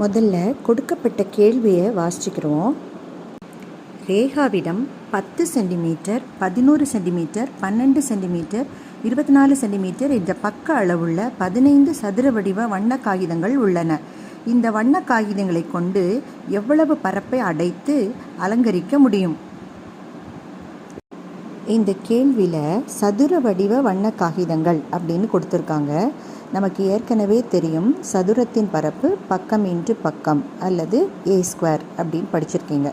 முதல்ல கொடுக்கப்பட்ட கேள்வியை வாசிச்சுக்கிறோம். ரேகாவிடம் பத்து சென்டிமீட்டர் பதினோரு சென்டிமீட்டர் பன்னெண்டு சென்டிமீட்டர் இருபத்தி நாலு சென்டிமீட்டர் என்ற பக்க அளவுள்ள பதினைந்து சதுர வடிவ வண்ண காகிதங்கள் உள்ளன. இந்த வண்ண காகிதங்களை கொண்டு எவ்வளவு பரப்பை அடைத்து அலங்கரிக்க முடியும்? இந்த கேள்வியில் சதுர வடிவ வண்ண காகிதங்கள் அப்படின்னு கொடுத்துருக்காங்க. நமக்கு ஏற்கனவே தெரியும் சதுரத்தின் பரப்பு பக்கம் இன்று பக்கம் அல்லது ஏ ஸ்கொயர் அப்படின்னு படிச்சிருக்கீங்க.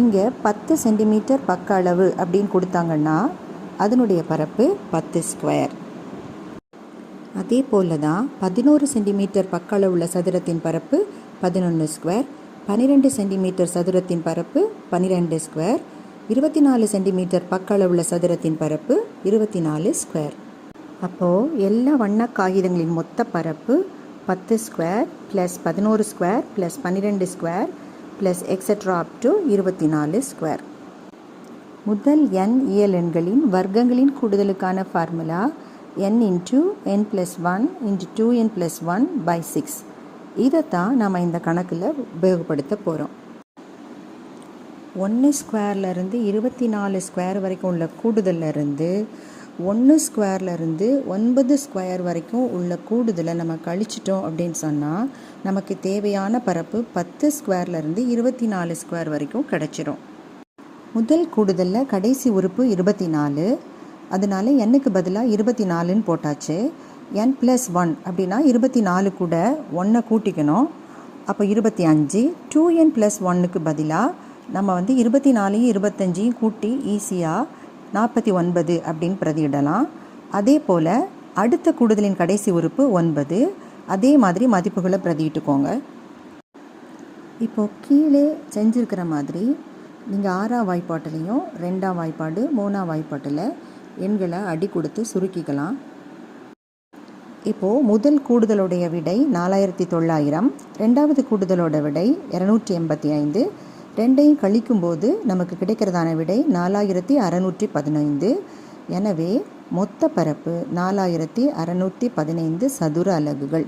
இங்கே பத்து சென்டிமீட்டர் பக்க அளவு அப்படின்னு கொடுத்தாங்கன்னா அதனுடைய பரப்பு பத்து ஸ்கொயர் அதே போல தான் பதினோரு சென்டிமீட்டர் பக்க அளவுள்ள சதுரத்தின் பரப்பு பதினொன்று ஸ்கொயர் பன்னிரெண்டு சென்டிமீட்டர் சதுரத்தின் பரப்பு பன்னிரெண்டு ஸ்கொயர் இருபத்தி நாலு சென்டிமீட்டர் பக்க அளவுள்ள சதுரத்தின் பரப்பு இருபத்தி நாலு ஸ்கொயர் அப்போது எல்லா வண்ண காகிதங்களின் மொத்த பரப்பு பத்து ஸ்கொயர் ப்ளஸ் பதினோரு ஸ்கொயர் ப்ளஸ் பன்னிரெண்டு square plus extra up to இருபத்தி நாலு ஸ்கொயர் முதல் எண் இயல் எண்களின் வர்க்கங்களின் கூடுதலுக்கான formula n into n plus one into two n plus one by six இதைத்தான் நம்ம இந்த கணக்கில் உபயோகப்படுத்த போகிறோம் ஒன்று ஸ்கொயர்லேருந்து இருபத்தி நாலு ஸ்கொயர் வரைக்கும் உள்ள கூடுதல்ல இருந்து ஒன்று ஸ்கொயர்லேருந்து ஒன்பது ஸ்கொயர் வரைக்கும் உள்ள கூடுதலை நம்ம கழிச்சிட்டோம் அப்படின்னு சொன்னால் நமக்கு தேவையான பரப்பு பத்து ஸ்கொயர்லேருந்து இருபத்தி நாலு ஸ்கொயர் வரைக்கும் கிடச்சிரும். முதல் கூடுதலில் கடைசி உறுப்பு இருபத்தி நாலு அதனால எண்ணுக்கு பதிலாக இருபத்தி நாலுன்னு போட்டாச்சு. என் ப்ளஸ் ஒன் அப்படின்னா இருபத்தி நாலு கூட ஒன்றை கூட்டிக்கணும். அப்போ இருபத்தி அஞ்சு. டூ என் ப்ளஸ் ஒன்னுக்கு பதிலாக நம்ம வந்து இருபத்தி நாலையும் இருபத்தஞ்சையும் கூட்டி ஈஸியாக நாற்பத்தி ஒன்பது அப்படின்னு பிரதியிடலாம். அதே போல் அடுத்த கூடுதலின் கடைசி உறுப்பு ஒன்பது. அதே மாதிரி மதிப்புகளை பிரதியிட்டுக்கோங்க. இப்போது கீழே செஞ்சுருக்கிற மாதிரி நீங்கள் ஆறாம் வாய்ப்பாட்டிலையும் ரெண்டாம் வாய்ப்பாடு மூணாம் வாய்ப்பாட்டில் எண்களை அடி கொடுத்து சுருக்கிக்கலாம். இப்போது முதல் கூடுதலுடைய விடை நாலாயிரத்தி தொள்ளாயிரம் ரெண்டாவது கூடுதலோட விடை இரநூற்றி எண்பத்தி ஐந்து ரெண்டையும் கழிக்கும்போது நமக்கு கிடைக்கிறதான விடை நாலாயிரத்தி அறநூற்றி பதினைந்து. எனவே மொத்த பரப்பு நாலாயிரத்தி அறநூற்றி பதினைந்து சதுர அலகுகள்.